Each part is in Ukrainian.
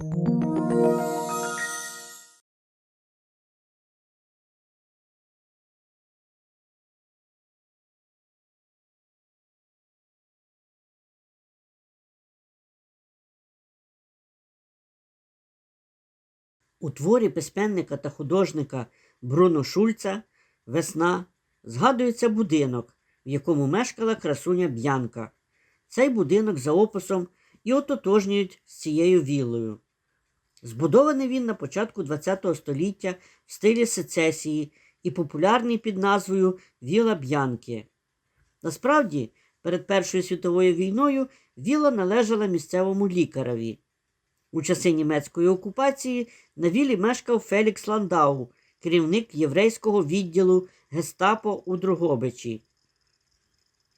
У творі письменника та художника Бруно Шульца Весна згадується будинок, в якому мешкала красуня Б'янка. Цей будинок за описом і ототожнюють з цією віллою. Збудований він на початку ХХ століття в стилі сецесії і популярний під назвою Віла Б'янки. Насправді, перед Першою світовою війною віла належала місцевому лікареві. У часи німецької окупації на вілі мешкав Фелікс Ландау, керівник єврейського відділу Гестапо у Дрогобичі.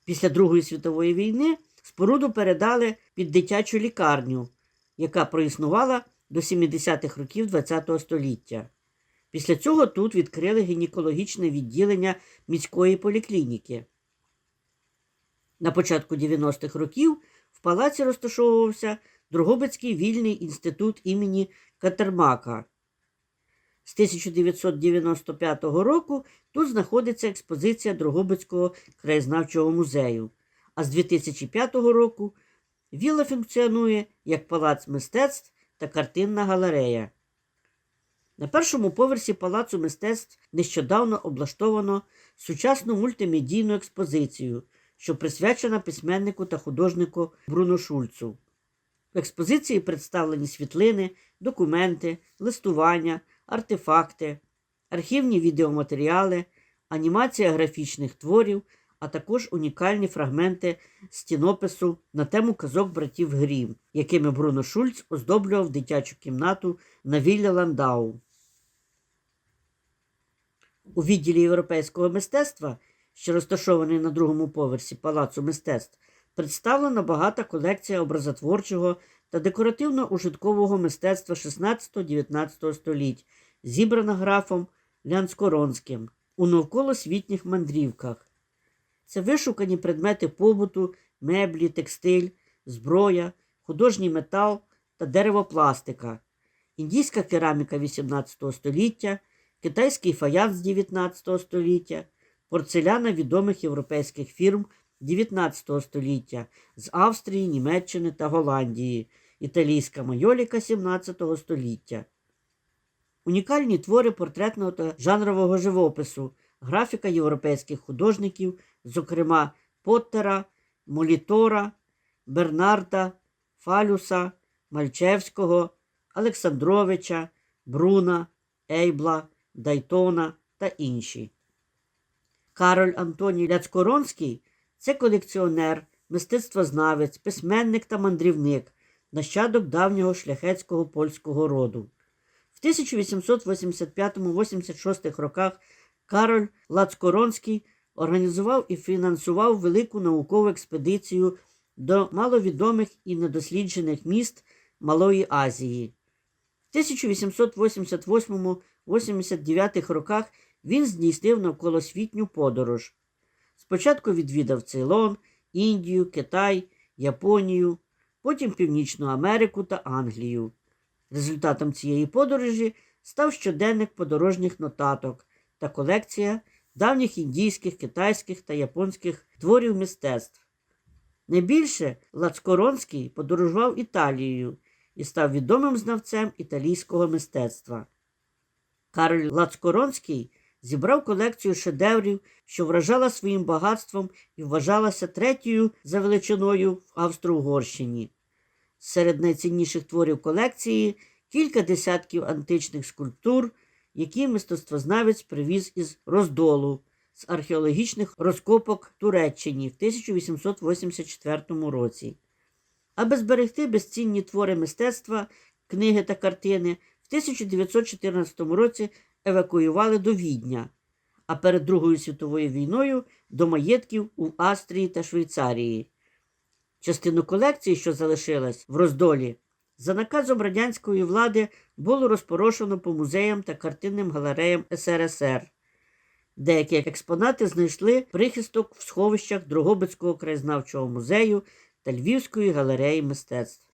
Після Другої світової війни споруду передали під дитячу лікарню, яка проіснувала до 70-х років ХХ століття. Після цього тут відкрили гінекологічне відділення міської поліклініки. На початку 90-х років в палаці розташовувався Дрогобицький вільний інститут імені Катермака. З 1995 року тут знаходиться експозиція Дрогобицького краєзнавчого музею, а з 2005 року віла функціонує як палац мистецтв та картинна галерея. На першому поверсі палацу мистецтв нещодавно облаштовано сучасну мультимедійну експозицію, що присвячена письменнику та художнику Бруно Шульцу. В експозиції представлені світлини, документи, листування, артефакти, архівні відеоматеріали, анімація графічних творів, а також унікальні фрагменти стінопису на тему казок братів Грім, якими Бруно Шульц оздоблював дитячу кімнату на Вілля Ландау. У відділі європейського мистецтва, що розташований на другому поверсі Палацу мистецтв, представлена багата колекція образотворчого та декоративно-ужиткового мистецтва 16-19 століть, зібрана графом Лянскоронським у навколосвітніх мандрівках. Це вишукані предмети побуту, меблі, текстиль, зброя, художній метал та деревопластика, індійська кераміка XVIII століття, китайський фаянс 19 століття, порцеляна відомих європейських фірм 19 століття з Австрії, Німеччини та Голландії, італійська майоліка 17 століття. Унікальні твори портретного та жанрового живопису, графіка європейських художників, зокрема Поттера, Молітора, Бернарда, Фалюса, Мальчевського, Олександровича, Бруна, Ейбла, Дайтона та інші. Кароль Антоній Ляцкоронський це колекціонер, мистецтвознавець, письменник та мандрівник, нащадок давнього шляхетського польського роду. В 1885-86 роках Кароль Лацкоронський організував і фінансував велику наукову експедицію до маловідомих і недосліджених міст Малої Азії. В 1888-89 роках він здійснив навколосвітню подорож. Спочатку відвідав Цейлон, Індію, Китай, Японію, потім Північну Америку та Англію. Результатом цієї подорожі став щоденник подорожніх нотаток та колекція давніх індійських, китайських та японських творів мистецтв. Найбільше Лацкоронський подорожував Італією і став відомим знавцем італійського мистецтва. Кароль Лацкоронський зібрав колекцію шедеврів, що вражала своїм багатством і вважалася третьою за величиною в Австро-Угорщині. Серед найцінніших творів колекції кілька десятків античних скульптур, які мистецтвознавець привіз із роздолу з археологічних розкопок Туреччині в 1884 році. Аби зберегти безцінні твори мистецтва, книги та картини, в 1914 році евакуювали до Відня, а перед Другою світовою війною до маєтків у Австрії та Швейцарії. Частину колекції, що залишилась в роздолі, за наказом радянської влади було розпорошено по музеям та картинним галереям СРСР. Деякі експонати знайшли прихисток в сховищах Дрогобицького краєзнавчого музею та Львівської галереї мистецтв.